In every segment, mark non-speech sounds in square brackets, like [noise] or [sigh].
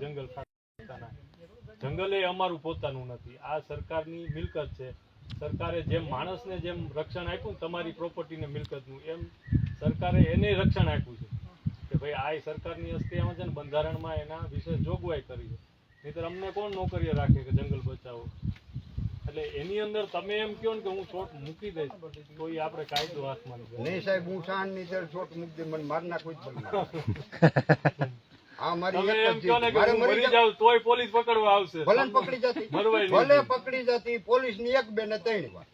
જંગલ પોતાના જંગલ એ અમારું પોતાનું નથી. આ સરકારની મિલકત છે. સરકારે જેમ માણસને જેમ રક્ષણ આપ્યું તમારી પ્રોપર્ટીને મિલકતનું એમ સરકારે એને રક્ષણ આપ્યું છે. કે ભાઈ આ સરકારની હસ્તીમાં છે ને બંધારણમાં એના વિશે જોગવાઈ કરી છે. નહીતર અમને કોણ નોકરીએ રાખે કે જંગલ બચાવો? એટલે એની અંદર તમે એમ કહો ને કે હું ચોટ મૂકી દઈશ તો એ આપણે કાયદો હાથમાં નહીં સાહેબ હું શાનની છોટ મૂકી દે મને માર નાખવું જ [laughs] આ મારી એક જ જીત. મારે મરી મરી જાવ તોય પોલીસ પકડવા આવશે. ભલે પકડી જતી. મરવાય ભલે પકડી જતી પોલીસની એક બે ને ત્રણ વાર.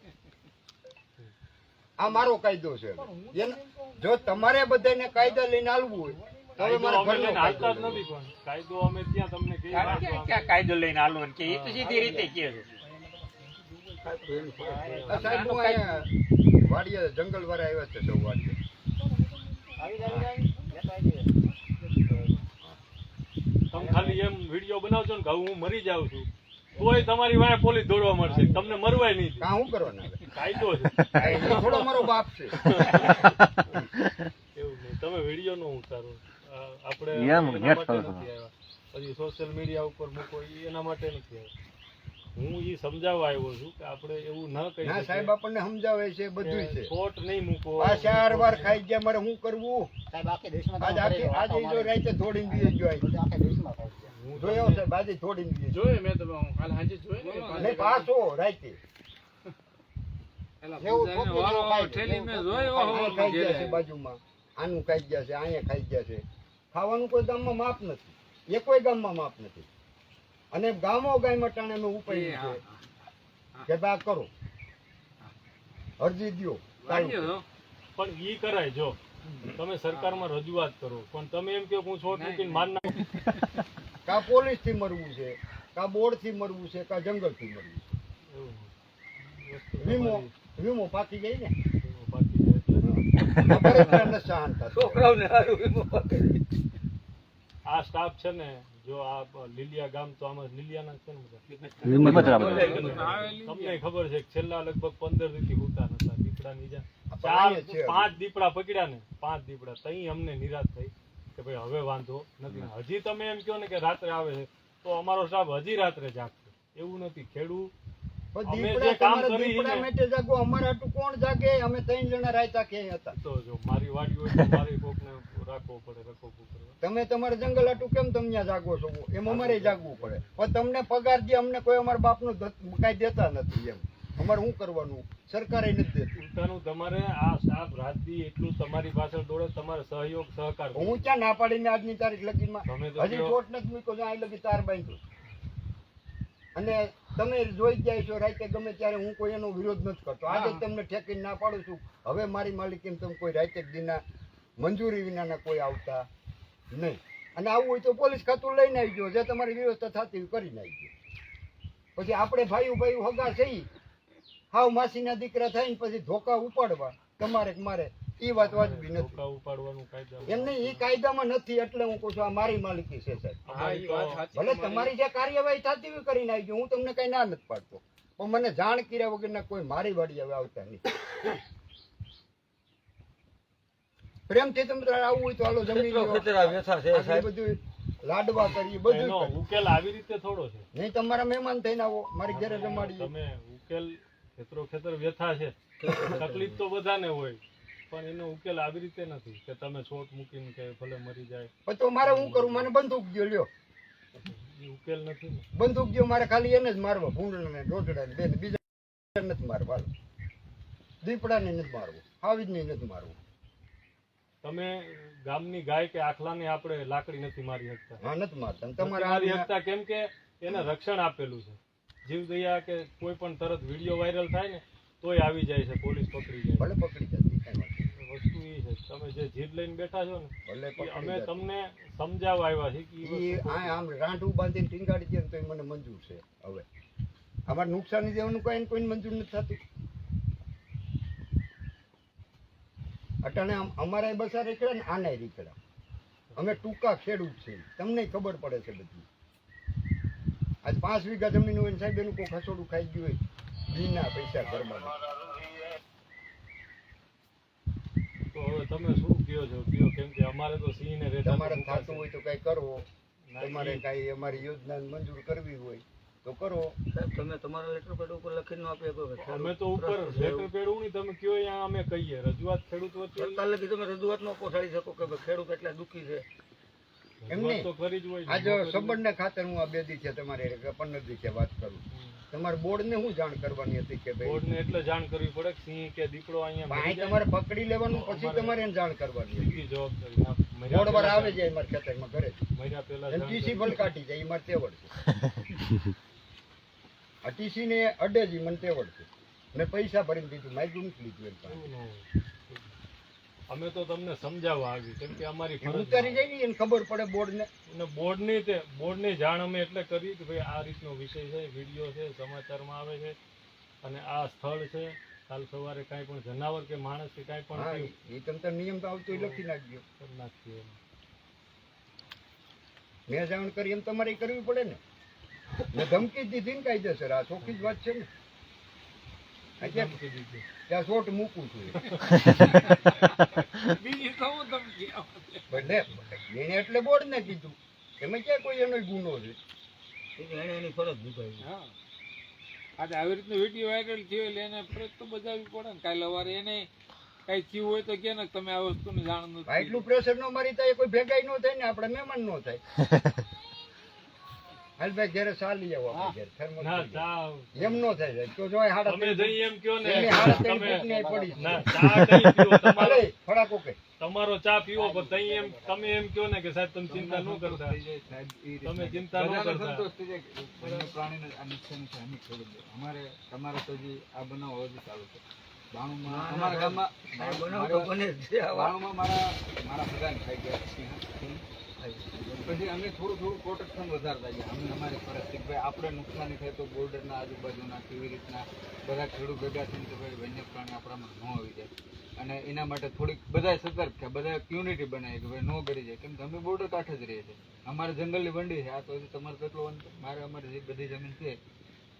આ મારો કાયદો છે. જો તમારે બધાને કાયદા લઈને આવવું હોય તો કાયદો લઈને કે એ સીધી રીતે કહે છે. જંગલ વાળા આવ્યા છે સૌ વાડીએ. તમે ખાલી એમ વીડિયો બનાવજો ને કે હું મરી જાઉં છું તોય તમારી વાય પોલીસ દોડવા મળશે. તમને મરવાય નહીં. કા હું શું કરવાના કાયદો છે. થોડો મારો બાપ છે. એવું નહીં. તમે વીડિયો નો ઉતારો. આપણે એના માટે નથી આવ્યા. પછી સોશિયલ મીડિયા ઉપર મૂકો એના માટે નથી આવ્યા. હું એ સમજાવવા આવ્યો છું કે આપણે એવું ન કહી ના સાહેબ આપણને સમજાવે છે બધું છે. ખોટ નહીં મૂકો. આ ચાર વાર ખાઈ ગયા મારે શું કરવું? સાહેબ આખી દેશમાં આજ આખી આજે જો રાતે થોડીને બીજે જો અહીં. દેશમાં હું જોયો સાહેબ આજે થોડીને બીજે. જોયું મેં તો કાલ સાંજે જોયું ને? પાછો રાતે. બાજુમાં. આનું ખાઈ ગયા છે અહીંયા ખાઈ ગયા છે. ખાવાનું કોઈ ગામમાં માપ નથી. એ કોઈ ગામમાં માપ નથી. અને ગામો ગાય મટાણે અમે ઉપાય છે કે બા કરો અરજી. છો? પણ ઈ કરાય જો તમે સરકારમાં રજૂઆત કરો પણ તમે એમ કે હું છોડ મૂકીને માર ના કા પોલીસથી મરવું છે કા બોર્ડથી મરવું છે કા જંગલથી મરવું છે. વીમો વીમો પાકી જાય ને બાકી [laughs] છે એટલે ખબર જ ન શાંત થતો. છોકરાઓને સારું વીમો પકડી. આ સ્ટાફ છે ને જો આ લીલિયા ગામ તો આમાં લીલિયાના છે ને તમને ખબર છે કે છેલ્લા લગભગ પંદર દીથી હોતા નતા દીપડાની જ્યાં ચાર. પાંચ દીપડા પકડ્યા ને પાંચ દીપડા. તઈ અમને નિરાશ થઈ કે ભાઈ હવે વાંધો નથી. હજી તમે એમ કહો ને કે રાત્રે આવે છે તો અમારો સ્ટાફ હજી રાત્રે જાગશે. એવું નથી. ખેડૂ તમે તમારે જંગલ આટું કેમ તમને જાગો છો? એમ અમારે જાગવું પડે. પણ તમને પગાર દે અમને કોઈ અમારા બાપનું કઈ દેતા નથી એમ. અમારે શું કરવાનું? સરકારે નથી દેતું. તમારે આ સ્ટાફ રાતદી એટલું તમારી પાછળ દોડે તમારે સહયોગ સહકાર. હું ક્યાં ના પાડીને આજની તારીખ લગીમાં હજી ચોટ નથી મૂક્યો ત્યાં લગી તાર બાંધ્યો. અને તમે જોઈ ગયા છો રાતે ગમે ત્યારે હું કોઈ એનો વિરોધ નથી કરતો. આજે તમને ઠેકીને ના પાડું છું. હવે મારી માલિકીને તમે કોઈ રાતે દીના મંજૂરી વિનાના કોઈ આવતા નહીં. અને આવું હોય તો પોલીસ ખાતું લઈને આવજો. જે તમારી વ્યવસ્થા થતી હોય કરીને આવજો. પછી આપણે ભાઈ ભાઈ હગા થઈ હાવ માસીના દીકરા થઈને પછી ધોકા ઉપાડવા. તમારે મારે એ વાત વાજબી નથી. ધોકા ઉપાડવાનું કાયદા એમ નહીં એ કાયદામાં નથી એટલે હું કહું છું આ મારી માલિકી છે સાહેબ. વાત ભલે તમારી. જે કાર્યવાહી થતી હોય કરીને આવજો હું તમને કઈ ના નથી પાડતો. પણ મને જાણ કર્યા વગરના કોઈ મારી વાડી હવે આવતા નહીં પ્રેમથી તમે આવું હોય તો હાલો જમી ખેતરો વ્યથા છે સાહેબ? બધું લાડવા કરીએ બધું ઉકેલ આવી રીતે થોડો છે. નહીં તમારા મહેમાન થઈને આવો મારી ઘરે જમાડીએ. તમે ઉકેલ ખેતરો ખેતર વ્યથા છે. તકલીફ તો બધાને હોય. પણ એનો ઉકેલ આવી રીતે નથી કે તમે છોટ મૂકીને કે ભલે મરી જાય. તો મારે હું કરું? મને બંદૂક દ્યો લ્યો. ઉકેલ નથી બંદૂક દ્યો મારે ખાલી એને જ મારવા. ભૂંડણ ને ડોડડા ને બીજા નથી મારવા. દીપડાને નથી મારવું હાવીજને નથી મારવું. તમે ગામની ગાય કે આખલાને આપણે લાકડી નથી મારી શકતા. હા નથી મારતા. તમારે મારી શકતા કેમ કે એને રક્ષણ આપેલું છે. જીવ દયા કે કોઈ પણ તરત વીડિયો વાયરલ થાય ને તોય આવી જાય છે પોલીસ પકડી જાય ભલે પકડી જતી કઈ વાત નહીં. વસ્તુ એ છે તમે જે જીદ લઈને બેઠા છો ને ભલે અમે તમને સમજાવવા આવ્યા છે કે એ આમ રાંઠું બાંધીને ટીંગાડી દે તો મને મંજૂર છે હવે. અમારે નુકસાની દેવાનું કોઈ કોઈને મંજૂર નથી થતું. અટાણે અમારે બસા રેકડા ને આનાય રેકડા અમે ટૂંકા ખેડૂત છે. તમને ખબર પડે છે બધી. આજ પાંચ વીઘા જમીન હોય સાહેબ એનું કોઈ ખસોડું ખાઈ ગયું હોય. બીના પૈસા ઘરમાં. તો હવે તમે શું કયો છો? કયો કેમ કે અમારે તો સિંહ ને રેતા તમારે થતું હોય તો કઈ કરવો તમારે કઈ અમારી યોજના મંજૂર કરવી હોય તો કરો. તમે તમારો લેટર પેડ ઉપર લખીને ન આપી શકો અમે તો ઉપર લેટર પેડ નહીં તમે કયો અહીંયા અમે કહીએ. રજૂઆત ખેડૂત વચ્ચે સરકાર લગી તમે રજૂઆત ન પહોંચાડી શકો કે ખેડૂત એટલા દુઃખી છે. એમ તો કરી જ હોય આજે સંબંધને ખાતર હું આ બે દિવસે તમારે પંદર દી છે વાત કરું. તમારે બોર્ડ ને શું જાણ કરવાની હતી કે ભાઈ? બોર્ડને એટલે જાણ કરવી પડે કે સિંહ કે દીપડો અહીંયા ભાઈ તમારે પકડી લેવાનું પછી તમારે એને જાણ કરવાની હતી. જવાબદારી બોર્ડ પર આવે જાય મારા ખેતરમાં ઘરે. મહિના પહેલા એનટીસી. ભલે કાઢી જાય એમાં મારે તેવડ છે આ ને અડેજી મને તેવડ છે મેં પૈસા ભરીને દીધું માગ્યું ગુમ લીધું એમ ન. અમે તો તમને સમજાવવા આવી કેમ કે અમારી ફરજ ઉતારી જાય ને એને ખબર પડે બોર્ડને? અને બોર્ડની તે બોર્ડની જાણ અમે એટલે કરી કે ભાઈ આ રીતનો વિષય છે વીડિયો છે સમાચારમાં આવે છે અને આ સ્થળ છે. કાલ સવારે કાંઈ પણ જનાવર કે માણસ કે કાંઈ પણ થયું, એ તમને નિયમ તો આવતો લખી નાખજો. નાખીએ મેં જાણ કરી એમ તમારે કરવી પડે ને? મેં ધમકી દીધી ને કાયદેસર. આ ચોખ્ખી જ વાત છે ને. શોટ મૂકું છું. [laughs] બીજી તો હું ધમકી એને એટલે બોર્ડ ને કીધું. એમાં ક્યાં કોઈ એનો ગુનો છે? એને એની ફરજ નિભાવી. હા. આજે આવી રીતનો વીડિયો વાયરલ થયો એટલે એને ફરજ તો બજાવવી પડે ને. કાલે સવારે એને કઈ થયું હોય તો કે ને તમે આ વસ્તુની જાણ નથી એટલું પ્રેશર નો મારી થાય કોઈ ભેગાઈ નો થાય ને આપણે મહેમાન નો થાય. [laughs] હાલ ભાઈ ઘરે ચાલી આવો આપણે ઘેર થર્મલ ના પડી જાય. ચા એમ નો થાય તો જો હાડા તમે જઈ એમ કયો ને હાડા ત્રણ તમે ફૂટની અહીં પડી ના ચા કઈ પીવો [laughs] તમારો ચા પીવો પણ તઈ એમ તમે એમ કયો ને કે સાહેબ તમે ચિંતા ન કરતા. તમે ચિંતા ન કરતા. પ્રાણીને આ નુકસાન છે અમે. અમારે તમારે તો જે આ બનાવ હજી ચાલુ છે. બાણુંમાં અમારા ગામમાં. બાણુંમાં મારા મારા ખાઈ ગયા ગયા. પછી અમે થોડું થોડું પ્રોટેક્શન વધારતા ગયા અમે અમારી ફરજ કે ભાઈ આપણે નુકસાની થાય તો બોર્ડરના આજુબાજુના કેવી રીતના બધા ખેડૂત ભેગા થઈને કે ભાઈ વન્ય પ્રાણી આપણામાં ન આવી જાય. અને એના માટે થોડીક બધા સતર્ક થયા બધા યુનિટી બનાવી કે ભાઈ ન ગળી જાય. કેમ કે અમે બોર્ડર કાંઠે જ રહીએ છીએ. અમારે જંગલની વંડી છે. આ તો તમારે કેટલો મારે અમારી જે બધી જમીન છે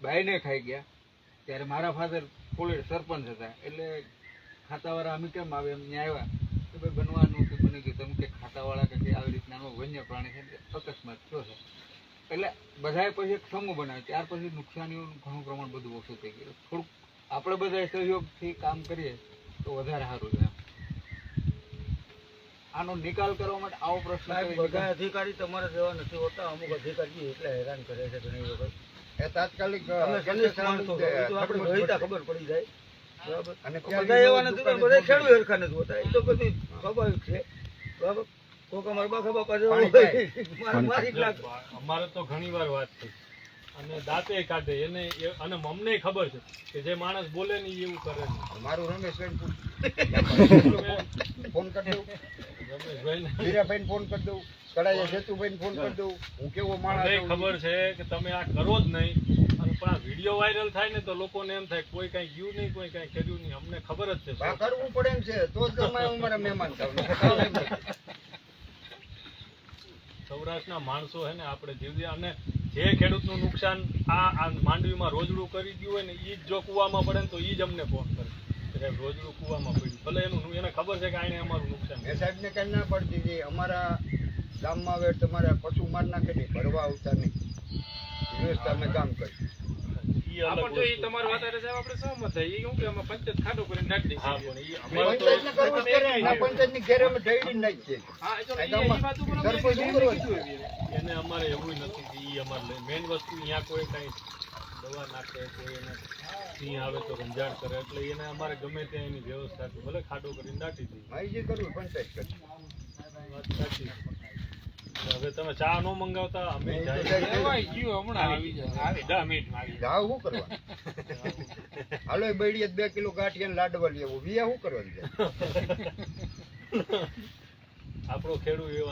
બાયને ખાઈ ગયા. ત્યારે મારા ફાધર પોલીસ સરપંચ હતા. એટલે ખાતાવાળા અમે કેમ આવે એમ ત્યાં આવ્યા. કે ભાઈ બનવાનું કે બની તમે કે ખાતાવાળા કે આવી રીતના વન્ય પ્રાણી છે અકસ્માત થયો છે. એટલે બધાએ પછી એક સમૂહ બનાવ્યો. ત્યાર પછી નુકસાનીઓનું ઘણું પ્રમાણ બધું ઓછું થઈ ગયું. થોડુંક આપણે બધા સહયોગથી કામ કરીએ તો વધારે સારું છે આનો નિકાલ કરવા માટે આવો પ્રશ્ન બધા અધિકારી તમારા જેવા નથી હોતા. અમુક અધિકારી એટલે હેરાન કરે છે ઘણી વખત. એ તાત્કાલિક આપણે જોઈતા ખબર પડી જાય. બરાબર? અને બધા એવા નથી બધા ખેડૂત હરખા નથી હોતા. એ તો બધું સ્વાભાવિક છે. અમારા તો ઘણી વાર વાત થઈ. અને દાંતે કાઢે. એને એ- અને અમને ખબર છે કે જે માણસ બોલે ને એવું કરે છે. મારું રમેશભાઈ ફોન કરી દઉં. રમેશભાઈને ફોન કરી દઉં. કડાઈએ સેતુભાઈ ફોન કરી દઉં. હું કેવો માણસ ખબર છે કે તમે આ કરો જ નહીં. અને પણ આ વીડિયો વાયરલ થાય ને તો લોકોને એમ થાય કોઈ કઈ ગયું નહીં કોઈ કઈ કર્યું નહીં. અમને ખબર જ છે કરવું પડે એમ છે. તો જ તમે અમારા મહેમાન થાવ નહીં તો કામ એમ નથી. સૌરાષ્ટ્રના માણસો છે ને આપણે અને જે ખેડૂતનું નુકસાન આ માંડવીમાં રોજડું કરી ગયું હોય ને ઈ જ જો કૂવામાં પડે ને તો ઈ જ અમને ફોન કરે. સાહેબ રોજડું કૂવામાં પડ્યું. ભલે એનું એને ખબર છે કે આને અમારું નુકસાન મેં સાહેબને કઈ ના પડતી અમારા ગામમાં હવે તમારે પશુ માર નાખે નહીં ભરવા આવતા નહીં. વ્યવસ્થા અમે કામ કરી. ઈ અલગ આપણ જો ઈ વસ્તુ. તમારી વાત હારે સાહેબ આપણે સહમત થાય ઈ શું પંચાયત ખાડો કરીને નાખી હા દઈશું. પણ ઈ અમારે તો પંચાયતને કરવું જ કરે ના પંચાયતની ઘેરે અમે ઢળી જ નાખીએ હા, એ તો આ ઈ- ગામમાં ઈ વાત ઉપર અમે સરપંચ એને ઉતરવો જ કીધું એવી. એને અમારે એવું નથી કે અમારે મેઇન વસ્તુ અહીંયા કોઈ કઈ દવા નાખે કોઈ એને સિંહ આવે તો રંજાડ કરે. એટલે એને અમારે ગમે ત્યાં એની વ્યવસ્થા ભલે ખાડો કરીને દાટી દઈએ. હા, જે કરવું પંચાયત કરી વાત સાચી હવે તમે ચા નો મંગાવતા અમે ગયું હમણાં આવી જાય. શું કરવા હાલો એ બે કિલો ગાંઠિયા ને લાડવા લેવું વિયા શું કરવાનું છે? [laughs] આપણો ખેડૂત એવો